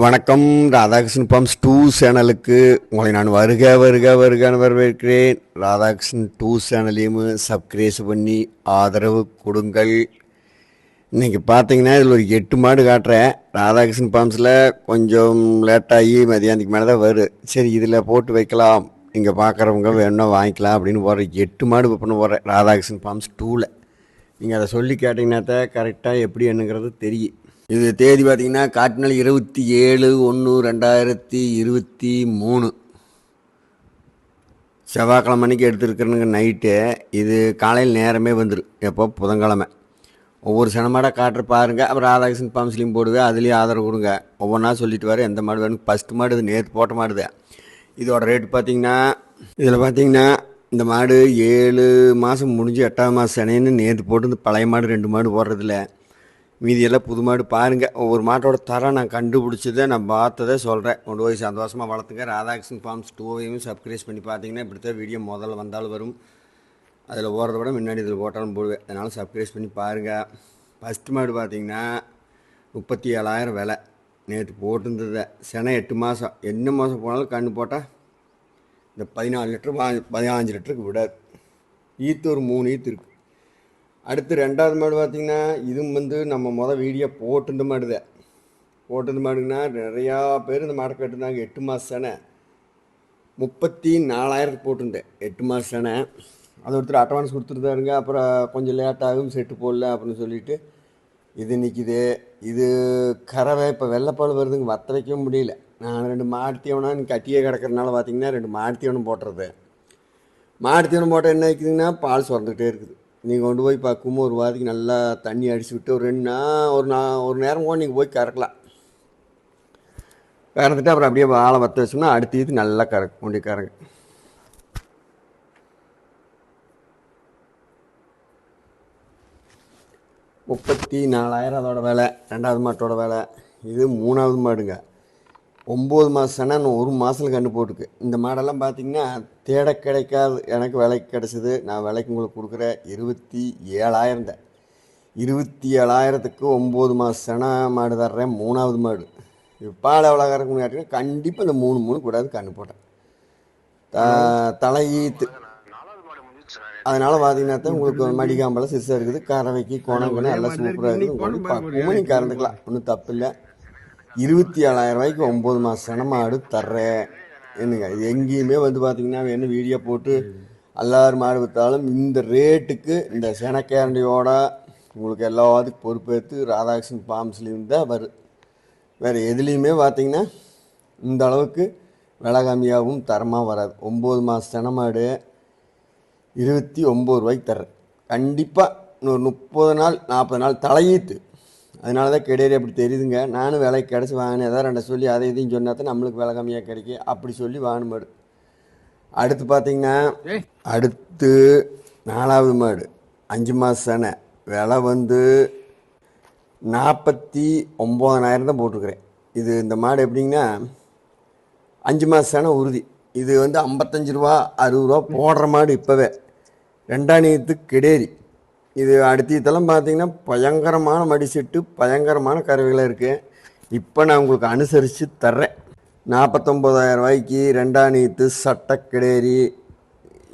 வணக்கம் Radhakrishnan bumps two சேனலுக்கு உங்களை நான் வருக வருக வருகன்னு வரவேற்கிறேன். ராதாகிருஷ்ணன் டூ சேனலையும் சப்ஸ்கிரைஸ் பண்ணி ஆதரவு கொடுங்கள். இன்றைக்கி பார்த்தீங்கன்னா இதில் ஒரு எட்டு மாடு காட்டுறேன். ராதாகிருஷ்ணன் பம்ப்ஸில் கொஞ்சம் லேட்டாகி மதியானத்துக்கு மேலே தான் வரும் சரி இதில் போட்டு வைக்கலாம். இங்கே பார்க்குறவங்க வேணும்னா வாங்கிக்கலாம் அப்படின்னு போடுறேன். எட்டு மாடு பண்ண போகிறேன் ராதாகிருஷ்ணன் பம்ப்ஸ் டூவில் நீங்கள் அதை சொல்லி கேட்டிங்கன்னா தான் கரெக்டாக எப்படி என்னங்கிறது தெரியும். இது தேதி பார்த்தீங்கன்னா காட்டினால் இருபத்தி ஏழு ஒன்று ரெண்டாயிரத்தி இருபத்தி மூணு. செவ்வாய்க்கிழமை அன்னைக்கு எடுத்துருக்கிறனுங்க நைட்டு. இது காலையில் நேரமே வந்துடும் எப்போ? புதன்கிழமை. ஒவ்வொரு சனமாட காட்டுற பாருங்கள் அப்புறம் ராதாகிருஷ்ணன் பம்ப்ஸ்லையும் போடுவேன் அதுலேயும் ஆதரவு கொடுங்க. ஒவ்வொன்றா சொல்லிட்டு வர எந்த மாடு வேணும் ஃபஸ்ட்டு மாடு இது நேற்று போட்ட மாடுது இதோட ரேட் பார்த்தீங்கன்னா இதில் பார்த்தீங்கன்னா இந்த மாடு ஏழு மாதம் முடிஞ்சு எட்டாவது மாதம் சனைன்னு நேற்று போட்டு இந்த பழைய மாடு ரெண்டு மாடு போடுறதில்ல. மீதியெல்லாம் புது மாடு பாருங்கள் ஒவ்வொரு மாட்டோட தரம் நான் கண்டுபிடிச்சதை நான் பார்த்ததை சொல்கிறேன் கொண்டு போய் சந்தோஷமாக வளர்த்துங்க. ராதாகிருஷ்ணன் ஃபார்ம்ஸ் டூவையும் சப்ஸ்கிரைப் பண்ணி பார்த்தீங்கன்னா இப்படித்தான் வீடியோ முதல்ல வந்தாலும் வரும். அதில் ஓடுறத விட முன்னாடி இதில் போட்டாலும் போடுவேன். அதனால் சப்ஸ்கிரைப் பண்ணி பாருங்கள் ஃபஸ்ட்டு மாடு பார்த்தீங்கன்னா முப்பத்தி ஏழாயிரம் விலை. நேற்று போட்டிருந்தது. செனை எட்டு மாதம் என்ன மாதம் போனாலும் கண்ணு போட்டால் இந்த பதினாலு லிட்டரு பதினஞ்சு லிட்டருக்கு விடாது. ஈத்து ஒரு மூணு ஈத்து இருக்குது அடுத்து ரெண்டாவது மாடு பார்த்திங்கன்னா இதுவும் வந்து நம்ம மொதல் வீடியோ போட்டிருந்த மாடுத போட்டிருந்த மாடுங்கன்னா நிறையா பேர் இந்த மாடை கட்டுனாங்க எட்டு மாதம் செனை முப்பத்தி நாலாயிரத்துக்கு போட்டுருந்தேன். எட்டு மாதம் செனை அது ஒருத்தர் அட்வான்ஸ் கொடுத்துருந்தாருங்க. அப்புறம் கொஞ்சம் லேட் ஆகும் செட்டு போடல அப்படின்னு சொல்லிட்டு இது நிற்கிது இது கறவை இப்போ வெள்ளைப்பால் வருதுங்க. வத்த வைக்கவும் முடியல. நான் ரெண்டு மாடுத்தீவனா கட்டியே கிடக்கிறதுனால பார்த்தீங்கன்னா ரெண்டு மாடுத்தீவனம் போட்டுறது மாடுத்தீவனம் போட்டால் என்ன வைக்குதுங்கன்னா பால் சுரந்துக்கிட்டே இருக்குது. நீங்கள் கொண்டு போய் பார்க்கும் ஒரு வாரத்துக்கு நல்லா தண்ணி அடிச்சு விட்டு ஒரு ரெண்டு நாள் ஒரு நா ஒரு நேரம் கூட நீங்கள் போய் கறக்கலாம். கறந்துட்டு அப்புறம் அப்படியே வாழை வற்ற வச்சோம்னா அடுத்த இது நல்லா கறக்கும் கொண்டு கறங்க. முப்பத்தி நாலாயிரம் அதோட வேலை ரெண்டாவது மாட்டோட வேலை. இது மூணாவது மாடுங்க. ஒம்பது மாதம்னா இன்னும் ஒரு மாதத்தில் கண்டு போட்டுருக்கு. இந்த மாடெல்லாம் பார்த்தீங்கன்னா தேட கிடைக்காது. எனக்கு விலைக்கு கிடச்சிது. நான் விலைக்கு உங்களுக்கு கொடுக்குறேன். இருபத்தி ஏழாயிரம் தான். இருபத்தி ஏழாயிரத்துக்கு ஒம்பது மாதம் மாடு தர்றேன். மூணாவது மாடு. பால் எவ்வளோ கறக்கணும் கேட்டிங்கன்னா கண்டிப்பாக இந்த மூணு மூணு கூடாது கண்ணு போட்டேன். த தலையீத்து அதனால் பார்த்தீங்கன்னா தான் உங்களுக்கு மடிக்காம்பெல்லாம் சிறுசாக இருக்குது கறவைக்கு குணம் எல்லாம் சூப்பராக இருக்குது உங்களுக்கு பக்குவமாக நீங்கள் கறந்துக்கலாம். ஒன்றும் தப்பு இல்லை. இருபத்தி ஏழாயிரம் ரூபாய்க்கு ஒம்பது மாதம் சனமாடு தர்றேன். என்னங்க இது எங்கேயுமே வந்து பார்த்தீங்கன்னா என்ன வீடியோ போட்டு எல்லாரும் மாடு விற்றாலும் இந்த ரேட்டுக்கு இந்த செனக்கேரண்டியோட உங்களுக்கு எல்லாத்துக்கும் பொறுப்பேற்று ராதாகிருஷ்ணன் ஃபார்ம்ஸ்லேயும் தான் வரும் வேறு எதுலேயுமே பார்த்தீங்கன்னா இந்த அளவுக்கு விலை கம்மியாகவும் தரமாக வராது. ஒம்பது மாதம் செனமாடு இருபத்தி ஒம்பது ரூபாய்க்கு தர்றேன். கண்டிப்பாக இன்னொரு முப்பது நாள் நாற்பது நாள் தலையீத்து. அதனால தான் கிடையாது அப்படி தெரியுதுங்க. நானும் விலைக்கு கிடச்சி வாங்கினேன். ஏதாவது ரெண்டை சொல்லி அதை இதையும் சொன்னா தான் நம்மளுக்கு விலை கம்மியாக கிடைக்கும். அப்படி சொல்லி வாங்கின மாடு. அடுத்து பார்த்தீங்கன்னா அடுத்து நாலாவது மாடு. அஞ்சு மாதம் செனை. விலை வந்து நாற்பத்தி ஒம்பதனாயிரம் தான் போட்டிருக்கிறேன். இது இந்த மாடு எப்படிங்கன்னா அஞ்சு மாதம் செனை உறுதி. இது வந்து ஐம்பத்தஞ்சு ரூபா அறுபது ரூபா போடுற மாடு இப்போவே. ரெண்டாணியத்துக்கு கிடேரி இது அடுத்த இதெல்லாம் பார்த்தீங்கன்னா பயங்கரமான மடிசெட்டு பயங்கரமான கருவிகளாக இருக்குது இப்போ நான் உங்களுக்கு அனுசரித்து தர்றேன். நாற்பத்தொம்போதாயிரம் ரூபாய்க்கு ரெண்டாம் சட்டை சட்டக்கிடேரி.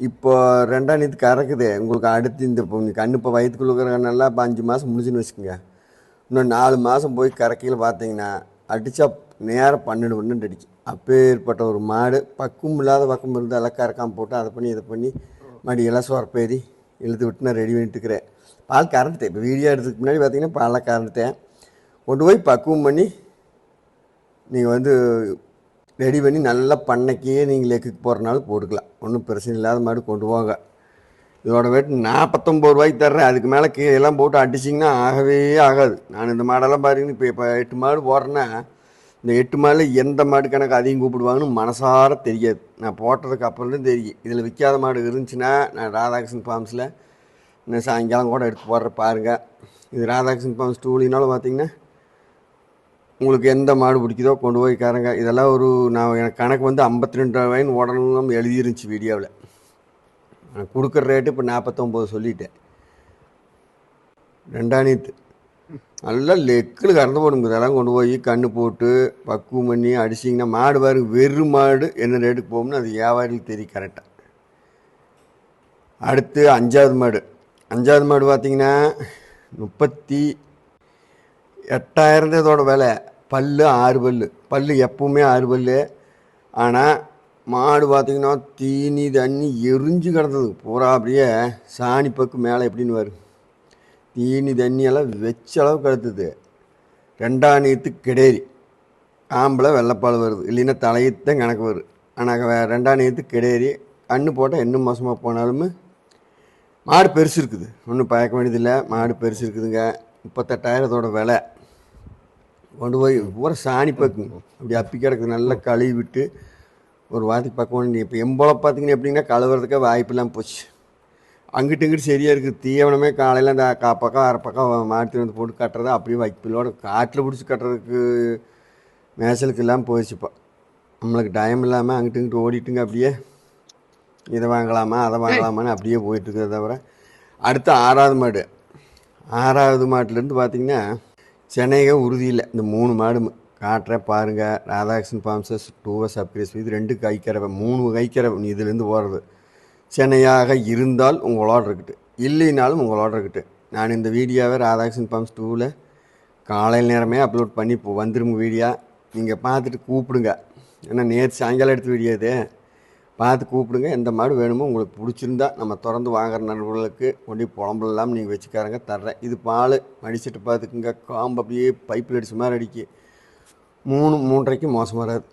இப்போ ரெண்டாணியத்து கறக்குது. உங்களுக்கு அடுத்து இந்த இப்போ கண் இப்போ வயிற்றுக்குள்ள இருக்கிற இப்போ அஞ்சு மாதம் முடிஞ்சுன்னு வச்சுக்கோங்க. இன்னும் நாலு மாதம் போய் கறக்கையில் பார்த்தீங்கன்னா அடித்தா நேரம் பன்னெண்டு பன்னெண்டு அடிக்கும் அப்பேற்பட்ட ஒரு மாடு பக்குவம் இல்லாத பக்கம் இருந்து எல்லாம் கறக்காமல் போட்டு அதை பண்ணி இதை பண்ணி மடியெல்லாம் சொரப்பேறி இழுத்து விட்டு நான் ரெடி பண்ணிட்டுருக்கிறேன் பால் கறந்துட்டேன். இப்போ வீடியோ எடுத்ததுக்கு முன்னாடி பார்த்தீங்கன்னா பாலை கறந்துட்டேன். கொண்டு போய் பக்குவம் பண்ணி நீங்கள் வந்து ரெடி பண்ணி நல்லா பண்ணைக்கே நீங்கள் லெக்குக்கு போகிறனாலும் போட்டுக்கலாம். ஒன்றும் பிரச்சனை இல்லாத மாடு கொண்டு போங்க. இதோட வெயிட் நாற்பத்தொம்பது ரூபாய்க்கு தர்றேன். அதுக்கு மேலே கீழே எல்லாம் போட்டு அடிச்சிங்கன்னா ஆகவே ஆகாது. நான் இந்த மாடெல்லாம் பாருங்க இப்போ இப்போ எட்டு மாடு போடுறேன்னா இந்த எட்டு மாடில் எந்த மாடு கணக்கு அதிகம் கூப்பிடுவாங்கன்னு மனசார தெரியாது. நான் போட்டதுக்கு அப்புறம் தெரியும். இதில் விற்காத மாடு இருந்துச்சுன்னா நான் ராதாகிருஷ்ணன் ஃபார்ம்ஸில் இன்னும் சாயங்காலம் கூட எடுத்து போடுற பாருங்கள் இது ராதாகிருஷ்ணன் ஃபார்ம்ஸ் டூலினாலும் பார்த்தீங்கன்னா உங்களுக்கு எந்த மாடு பிடிக்குதோ கொண்டு போய் காரங்க இதெல்லாம் ஒரு நான் எனக்கு கணக்கு வந்து ஐம்பத்தி ரெண்டு ரூபாயின்னு உடனும் எழுதிருந்துச்சு வீடியோவில். நான் கொடுக்குற ரேட்டு இப்போ நாற்பத்தொம்போது சொல்லிட்டேன். நேற்று நல்லா லெக்கில் கறந்து போடுங்க இதெல்லாம் கொண்டு போய் கண்ணு போட்டு பக்குவம் பண்ணி அடிச்சிங்கன்னா மாடு பாருங்க வெறும் மாடு என்ன ரேட்டுக்கு போகும்னு அது வியாபாரிகளுக்கு தெரியும் கரெக்டாக அடுத்து அஞ்சாவது மாடு. அஞ்சாவது மாடு பார்த்திங்கன்னா முப்பத்தி எட்டாயிரம் இதோட விலை. பல்லு ஆறு பல்லு. பல் எப்பவுமே ஆறு பல்லு. ஆனால் மாடு பார்த்தீங்கன்னா தீனி தண்ணி எரிஞ்சு கிடந்தது. பூரா அப்படியே சாணி பக்கு மேலே எப்படின்னு வரும் தீனி தண்ணியெல்லாம் வச்ச அளவு கடுத்துது. ரெண்டாம் நீத்து கெடேரி. ஆம்பளை வெள்ளைப்பால் வருது. இல்லைன்னா தலையத்தான் கணக்கு வருது. ஆனால் ரெண்டாம் நீத்து கெடேரி. கண்ணு போட்டால் இன்னும் மோசமாக போனாலும் மாடு பெருசு இருக்குது. ஒன்றும் பயக்க வேண்டியதில்லை. மாடு பெருசு இருக்குதுங்க. முப்பத்தெட்டாயிரத்தோட விலை. கொண்டு போய் பூரா சாணி பக்குங்க. அப்படி அப்பி கிடக்குது. நல்லா கழுவி விட்டு ஒரு வாரத்துக்கு பக்கம் இப்போ எம்போல பார்த்தீங்கன்னா எப்படின்னா கழுவுறதுக்கே வாய்ப்பு இல்லாமல் போச்சு. அங்கிட்டு இங்கிட்டு சரியாக இருக்குது தீவனமே காலையில் அந்த கா பக்கம் அரை பக்கம் மாற்றி வந்து போட்டு கட்டுறது அப்படியே வைப்பிலோட காட்டில் பிடிச்சி கட்டுறதுக்கு மேசலுக்கு இல்லாமல் போயிடுச்சுப்பா. நம்மளுக்கு டைம் இல்லாமல் அங்கிட்டு இங்கிட்டு ஓடிட்டுங்க அப்படியே. இதை வாங்கலாமா அதை வாங்கலாமான்னு அப்படியே போயிட்டுருக்கிறத தவிர அடுத்து ஆறாவது மாடு. ஆறாவது மாட்டிலேருந்து பார்த்தீங்கன்னா சென்னையே உறுதி இல்லை. இந்த மூணு மாடு காட்டுறேன் பாருங்கள் ராதாகிருஷ்ணன் பாம்சஸ் டூவஸ் அப்கிரேஸ் இது ரெண்டு கைக்கறவை மூணு கைக்கறவை இதுலேருந்து போகிறது சென்னையாக இருந்தால் உங்களோட இருக்கட்டு இல்லைனாலும் உங்களோட இருக்கட்டு நான் இந்த வீடியோவை ராதாகிருஷ்ணன் பம்ப்ஸ் டூவில் காலையில் நேரமே அப்லோட் பண்ணி இப்போ வந்துருங்க வீடியோ. நீங்கள் பார்த்துட்டு கூப்பிடுங்க. ஏன்னா நேற்று சாயங்காலம் எடுத்த வீடியோ இது. பார்த்து கூப்பிடுங்க. எந்த மாடு வேணுமோ உங்களுக்கு பிடிச்சிருந்தா நம்ம திறந்து வாங்குற நண்பர்களுக்கு கொண்டு போய் இல்லாமல் நீங்கள் வச்சுக்காரங்க தர்றேன். இது பால் மடிச்சிட்டு பார்த்துக்குங்க. காம்பு அப்படியே பைப்பில் அடிச்ச மாதிரி அடிக்கி. மூணு மூன்றரைக்கு மோசம் வராது.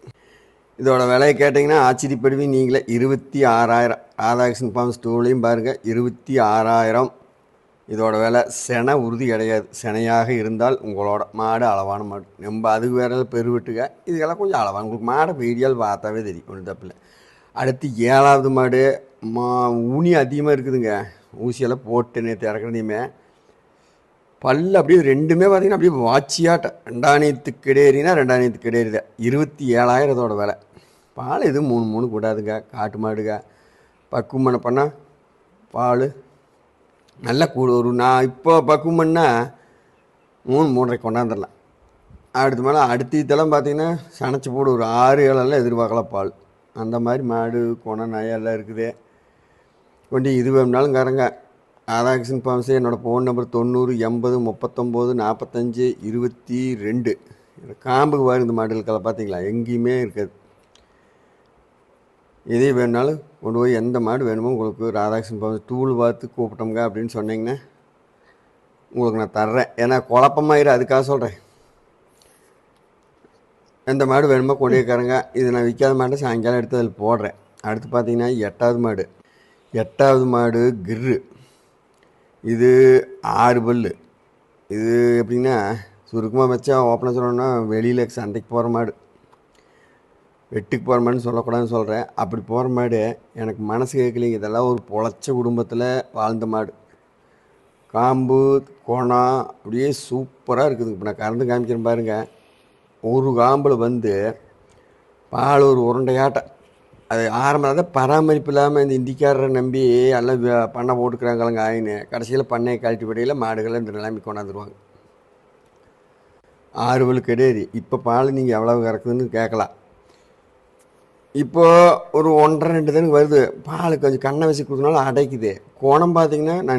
இதோட விலையை கேட்டிங்கன்னா ஆச்சரியப்படுவீங்க. நீங்களே இருபத்தி ஆறாயிரம். ராதாகிருஷ்ணன் ஃபார்ம்ஸ் டூலையும் பாருங்கள் இருபத்தி ஆறாயிரம். இதோட விலை செனை உறுதி கிடையாது. செனையாக இருந்தால் உங்களோட மாடு அளவான மாடு. நம்ம அதுக்கு வேற பெருவிட்டுக இதுக்கெல்லாம் கொஞ்சம் அளவான உங்களுக்கு மாடை வீடியால் பார்த்தாவே தெரியும் ஒன்றும் தப்பில்லை அடுத்து ஏழாவது மாடு. மா ஊனி அதிகமாக இருக்குதுங்க. ஊசியெல்லாம் போட்டு நேற்று இறக்குறதையுமே பல்லு அப்படியே ரெண்டுமே பார்த்தீங்கன்னா அப்படியே வாட்சியாட்ட ரெண்டாயிரத்துக்கு இடையேறினா ரெண்டாயிரத்துக்கு கிடையாது இருபத்தி ஏழாயிரத்தோட விலை. பால் எதுவும் மூணு மூணு கூடாதுங்க. காட்டு மாடுங்க. பக்குவம் பண்ண பண்ணால் பால். நல்லா கூடு ஒரு நான் இப்போ பக்குவம் பண்ணால் மூணு மூன்றரை கொண்டாந்துடலாம். அடுத்த மேலே அடுத்த இதெல்லாம் பார்த்தீங்கன்னா சனைச்சி போடு ஒரு ஆறு ஏழெல்லாம் எதிர்பார்க்கலாம் பால். அந்த மாதிரி மாடு கொண நாயெல்லாம் இருக்குது. கொண்டு இது வேணும்னாலும் கரங்க ராதாகிருஷ்ணன் பாம்சே என்னோடய ஃபோன் நம்பர் தொண்ணூறு எண்பது முப்பத்தொம்போது நாற்பத்தஞ்சு இருபத்தி ரெண்டு. காம்புக்கு வாரு இந்த மாடுகளுக்கெல்லாம் பார்த்தீங்களா? எங்கேயுமே இருக்காது. எதே வேணுனாலும் கொண்டு போய் எந்த மாடு வேணுமோ உங்களுக்கு ராதாகிருஷ்ணன் ஃபார்ம்ஸ் டூல் பார்த்து கூப்பிட்டோங்க அப்படின்னு சொன்னீங்கன்னா உங்களுக்கு நான் தர்றேன். ஏன்னா குழப்பமாயிரு அதுக்காக சொல்கிறேன் எந்த மாடு வேணுமோ கொண்டு வைக்காரங்க இது நான் விற்காத மாட்டை சாயங்காலம் எடுத்து அதில் போடுறேன். அடுத்து பார்த்தீங்கன்னா எட்டாவது மாடு. எட்டாவது மாடு கிர்ரு. இது ஆறு பல்லு. இது எப்படின்னா சுருக்கமாக வச்சா ஓப்பனாக சொல்லணும்னா வெளியில் சந்தைக்கு போகிற மாடு. வெட்டுக்கு போகிற மாடுன்னு சொல்லக்கூடாதுன்னு சொல்கிறேன் அப்படி போகிற மாடு எனக்கு மனசு கேட்கலைங்க. இதெல்லாம் ஒரு பொழைச்ச குடும்பத்தில் வாழ்ந்த மாடு. காம்பு கோணம் அப்படியே சூப்பராக இருக்குது. இப்போ நான் கறந்து காமிக்கிறேன் பாருங்கள் ஒரு காம்பில் வந்து பால் ஒரு உருண்டையாட்டம். அது ஆரம்பத்தில் தான் பராமரிப்பு இல்லாமல் இந்த இந்திக்காரரை நம்பி எல்லாம் பண்ணை போட்டுக்கிறாங்களாங்க ஆயின்னு கடைசியில் பண்ணையை கழட்டி விடையில் மாடுகளை இந்த நிலைமை கொண்டாந்துருவாங்க. ஆறுவல் கிடையாது இப்போ பால் நீங்கள் எவ்வளவு கறக்குதுன்னு கேட்கலாம். இப்போ ஒரு ஒன்றரை ரெண்டு தானே வருது. பால் கொஞ்சம் கண்ணை வச்சு கொடுத்தனால அடைக்குது. கோணம் பார்த்தீங்கன்னா நான்